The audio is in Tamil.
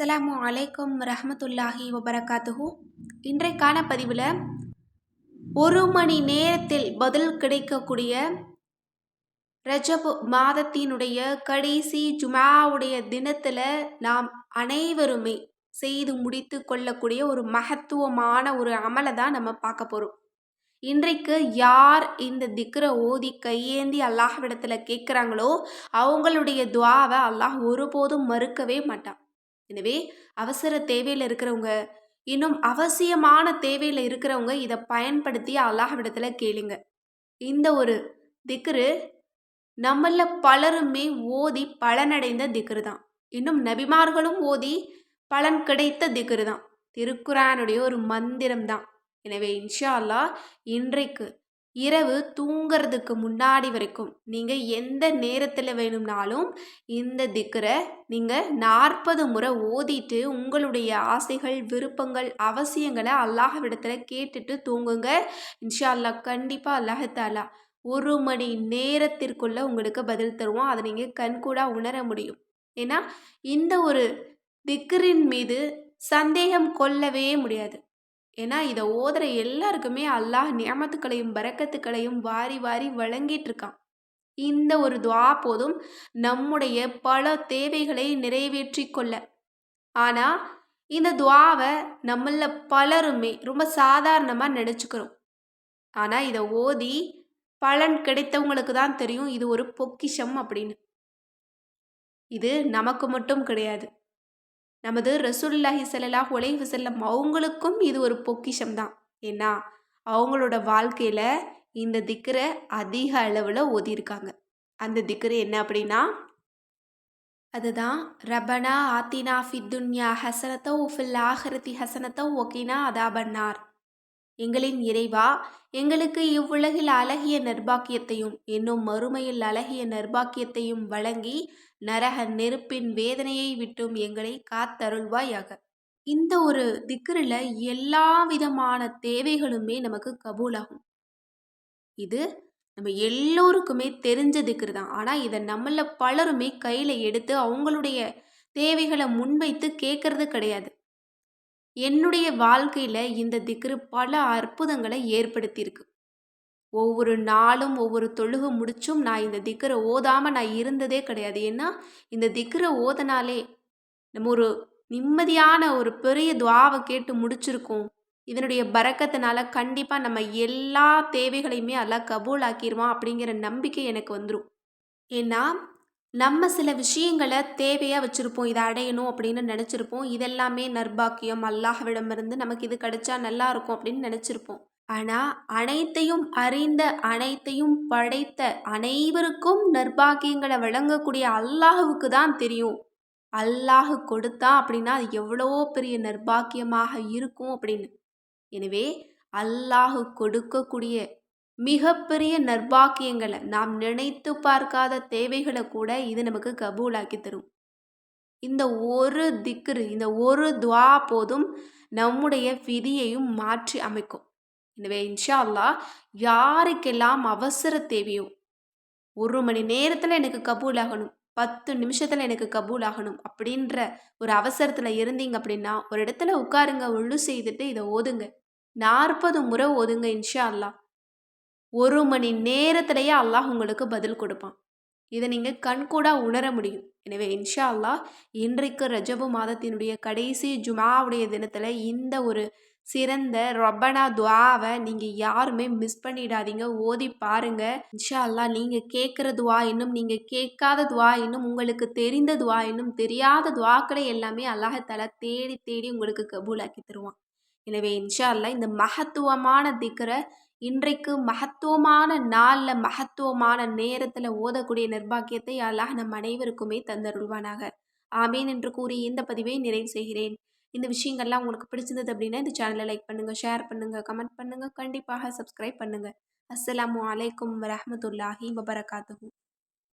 அஸ்ஸலாமு அலைக்கும் ரஹமத்துல்லாஹி வபரகாத்துஹு. இன்றைக்கான பதிவில் ஒரு மணி நேரத்தில் பதில் கிடைக்கக்கூடிய ரஜப் மாதத்தினுடைய கடைசி ஜுமாவுடைய தினத்தில் நாம் அனைவருமே செய்து முடித்து கொள்ளக்கூடிய ஒரு மகத்துவமான ஒரு அமலை தான் நம்ம பார்க்க போகிறோம் இன்றைக்கு யார் இந்த திக்கரை ஓதி கையேந்தி அல்லாஹ்விடத்தில் கேட்குறாங்களோ அவங்களுடைய துவாவை அல்லாஹ் ஒருபோதும் மறுக்கவே மாட்டான். எனவே அவசர தேவையில் இருக்கிறவங்க இன்னும் அவசியமான தேவையில் இருக்கிறவங்க இதை பயன்படுத்தி அல்லாஹ்விடத்தில் கேளுங்க. இந்த ஒரு திக்ரு நம்மள பலருமே ஓதி பலனடைந்த திக்ரு தான். இன்னும் நபிமார்களும் ஓதி பலன் கிடைத்த திக்ரு தான். திருக்குறானுடைய ஒரு மந்திரம் தான். எனவே இன்ஷா அல்லாஹ் இன்றைக்கு இரவு தூங்கிறதுக்கு முன்னாடி வரைக்கும் நீங்கள் எந்த நேரத்தில் வேணும்னாலும் இந்த திக்கரை நீங்கள் நாற்பது முறை ஓதிட்டு உங்களுடைய ஆசைகள் விருப்பங்கள் அவசியங்களை அல்லாஹ்விடத்தில் கேட்டுட்டு தூங்குங்க. இன்ஷா அல்லாஹ் கண்டிப்பாக அல்லாஹத்தாலா ஒரு மணி நேரத்திற்குள்ளே உங்களுக்கு பதில் தருவோம் அதை நீங்கள் கண்கூடாக உணர முடியும். ஏன்னா இந்த ஒரு திக்கரின் மீது சந்தேகம் கொள்ளவே முடியாது. ஏன்னா இதை ஓதுற எல்லாருக்குமே அல்லாஹ் நியமத்துக்களையும் பறக்கத்துக்களையும் வாரி வாரி வழங்கிட்டு இருக்கான் இந்த ஒரு துவா போதும் நம்முடைய பல தேவைகளை நிறைவேற்றி கொள்ள. ஆனால் இந்த துவாவை நம்மள பலருமே ரொம்ப சாதாரணமாக நினச்சிக்கிறோம். ஆனால் இதை ஓதி பலன் கிடைத்தவங்களுக்கு தான் தெரியும் இது ஒரு பொக்கிஷம் அப்படின்னு. இது நமக்கு மட்டும் கிடையாது. நமது ரசூல்லாஹி சல்லாஹ் உலைஹு செல்லம் அவங்களுக்கும் இது ஒரு பொக்கிஷம் தான். ஏன்னா அவங்களோட வாழ்க்கையில் இந்த திக்கரை அதிக அளவில் ஓதியிருக்காங்க. அந்த திக்கரு என்ன அப்படின்னா அதுதான் ரபனா ஆத்தினா ஃபித்துன்யா ஹசனத்தோ ஃபில் ஆஹரதி ஹசனத்தோ ஒகினா அதாபன்னார். எங்களின் இறைவா எங்களுக்கு இவ்வுலகில் அழகிய நர்பாக்கியத்தையும் இன்னும் மறுமையில் அழகிய நர்பாக்கியத்தையும் வழங்கி நரக நெருப்பின் வேதனையை விட்டும் எங்களை காத்தருள்வாயாக. இந்த ஒரு திக்கரில் எல்லா விதமான தேவைகளுமே நமக்கு கபூலாகும். இது நம்ம எல்லோருக்குமே தெரிஞ்ச திக்ரு தான். ஆனால் இதை நம்மள பலருமே கையில் எடுத்து அவங்களுடைய தேவைகளை முன்வைத்து கேட்கறது கிடையாது. என்னுடைய வாழ்க்கையில் இந்த திக்ரு பல அற்புதங்களை ஏற்படுத்தியிருக்கு. ஒவ்வொரு நாளும் ஒவ்வொரு தொழுகு முடிச்சும் நான் இந்த திக்கரை ஓதாமல் நான் இருந்ததே கிடையாது. ஏன்னா இந்த திக்கரை ஓதனாலே நம்ம ஒரு நிம்மதியான ஒரு பெரிய துவாவை கேட்டு முடிச்சிருக்கோம். இதனுடைய பறக்கத்தினால கண்டிப்பாக நம்ம எல்லா தேவைகளையுமே எல்லாம் கபூல் ஆக்கிடுவான் அப்படிங்கிற நம்பிக்கை எனக்கு வந்துடும் ஏன்னா நம்ம சில விஷயங்களை தேவையாக வச்சுருப்போம் இதை அடையணும் அப்படின்னு நினச்சிருப்போம். இதெல்லாமே நர்பாக்கியம் அல்லாஹ்விடமிருந்து நமக்கு இது கிடைச்சா நல்லா இருக்கும் அப்படின்னு நினச்சிருப்போம். ஆனால் அனைத்தையும் அறிந்த அனைத்தையும் படைத்த அனைவருக்கும் நர்பாக்கியங்களை வழங்கக்கூடிய அல்லாஹுவுக்கு தான் தெரியும். அல்லாஹு கொடுத்தா அப்படின்னா அது எவ்வளோ பெரிய நர்பாக்கியமாக இருக்கும் அப்படின்னு. எனவே அல்லாஹு கொடுக்கக்கூடிய மிகப்பெரிய நர்பாக்கியங்களை நாம் நினைத்து பார்க்காத தேவைகளை கூட இது நமக்கு கபூலாக்கி தரும். இந்த ஒரு திக்ரு இந்த ஒரு துவா போதும் நம்முடைய விதியையும் மாற்றி அமைக்கும். எனவே இன்ஷா அல்லா யாருக்கெல்லாம் அவசர தேவையோ ஒரு மணி நேரத்தில் எனக்கு கபூல் ஆகணும் பத்து நிமிஷத்தில் எனக்கு கபூல் ஆகணும் அப்படின்ற ஒரு அவசரத்தில் இருந்தீங்க அப்படின்னா ஒரு இடத்துல உட்காருங்க ஒழு செய்துட்டு இதை ஓதுங்க. நாற்பது முறை ஓதுங்க இன்ஷா அல்லா ஒரு மணி நேரத்திலேயே அல்லாஹ் உங்களுக்கு பதில் கொடுப்பான். இதை நீங்கள் கண்கூடாக உணர முடியும். எனவே இன்ஷா அல்லாஹ் இன்றைக்கு ரஜபு மாதத்தினுடைய கடைசி ஜுமாவுடைய தினத்தில் இந்த ஒரு சிறந்த ரொபனா துவாவை நீங்கள் யாருமே மிஸ் பண்ணிடாதீங்க. ஓதி பாருங்க. இன்ஷா அல்லா நீங்கள் கேட்குற துவா இன்னும் நீங்கள் கேட்காத துவா இன்னும் உங்களுக்கு தெரிந்த துவா இன்னும் தெரியாத துவாக்களை எல்லாமே அல்லாஹத்தால தேடி தேடி உங்களுக்கு கபூலாக்கி தருவான். எனவே இன்ஷா அல்லா இந்த மகத்துவமான திக்கரை இன்றைக்கு மகத்துவமான நாளில் மகத்துவமான நேரத்தில் ஓதக்கூடிய நிர்பாக்கியத்தை அல்லாஹ் நம் அனைவருக்குமே தந்தருள்வானாக. ஆமீன் என்று கூறி இந்த பதிவை நிறைவு செய்கிறேன். இந்த விஷயங்கள்லாம் உங்களுக்கு பிடிச்சிருந்தது அப்படின்னா இந்த சேனலை லைக் பண்ணுங்கள் ஷேர் பண்ணுங்கள் கமெண்ட் பண்ணுங்கள் கண்டிப்பாக சப்ஸ்கிரைப் பண்ணுங்கள் அஸ்லாம் வலைக்கம் வரமத்துல்லாஹி வபரகாத்து